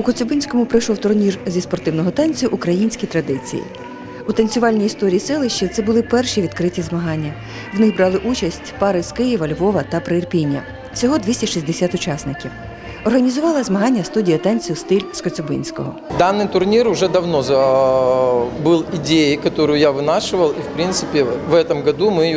У Коцюбинському пройшов турнір зі спортивного танцю Українські традиції. У танцювальній історії селища це були перші відкриті змагання. В них брали участь пари з Києва, Львова та Прирпіння. Всього 260 учасників. організувала змагання студія танцю стиль Скоцюбинського. Даний турнір вже давно був ідеєю, яку я винашував, і в принципі в цьому году ми її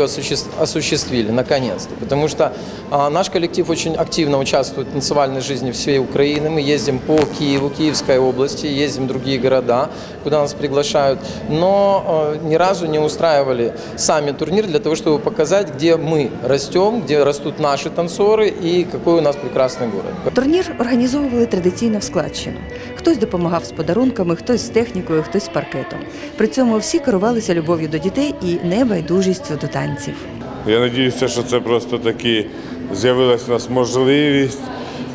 осуществили, наконец-то. Тому що наш колектив дуже активно участвує в танцевальній житті всієї України. Ми їздимо по Києву, Київській області, їздимо в інші міста, куди нас приглашають. Но э, ні разу не устраивали самі турнір для того, щоб показати, де ми ростемо, де ростуть наші танцори і який у нас прекрасний город. Турнір організовували традиційно в складчину. Хтось допомагав з подарунками, хтось з технікою, хтось з паркетом. При цьому всі керувалися любов'ю до дітей і небайдужістю до танців. Я сподіваюся, що це просто таки з'явилася у нас можливість.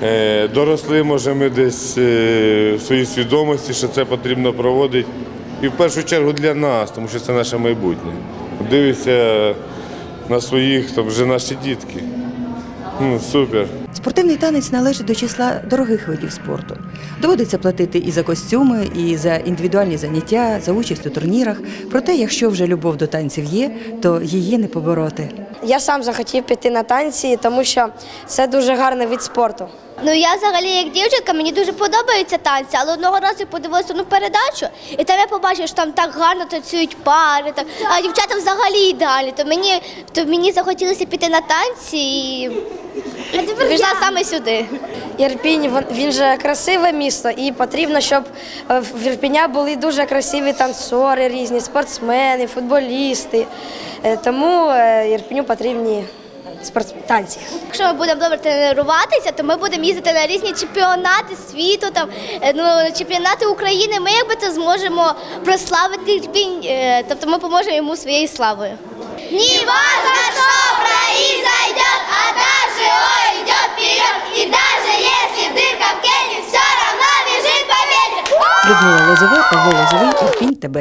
Е, Доросли, може, ми десь е, в своїй свідомості, що це потрібно проводити. І в першу чергу для нас, тому що це наше майбутнє. Дивися на своїх, то вже наші дітки. Ну, супер. Спортивний танець належить до числа дорогих видів спорту. Доводиться платити і за костюми, і за індивідуальні заняття, за участь у турнірах. Проте, якщо вже любов до танців є, то її не побороти. Я сам захотів піти на танці, тому що це дуже гарний вид спорту. Ну я взагалі як дівчинка, мені дуже подобаються танці, але одного разу я подивилася одну передачу, і там я побачила, що там так гарно танцюють пари, так, а дівчата взагалі ідеальні. То мені, то мені захотілося піти на танці і пішла саме сюди. Ірпінь він же красиве місто, і потрібно, щоб е, в Ірпіня були дуже красиві танцори, різні спортсмени, футболісти. Е, Тому е, Ірпіню потрібні танці. Якщо ми будемо добре тренуватися, то ми будемо їздити на різні чемпіонати світу, там ну чемпіонати України. Ми якби то зможемо прославити Ірпінь, тобто ми поможемо йому своєю славою. Не важно, Людмила Лозове, Павло Лозовий, Ірпінь ТБ.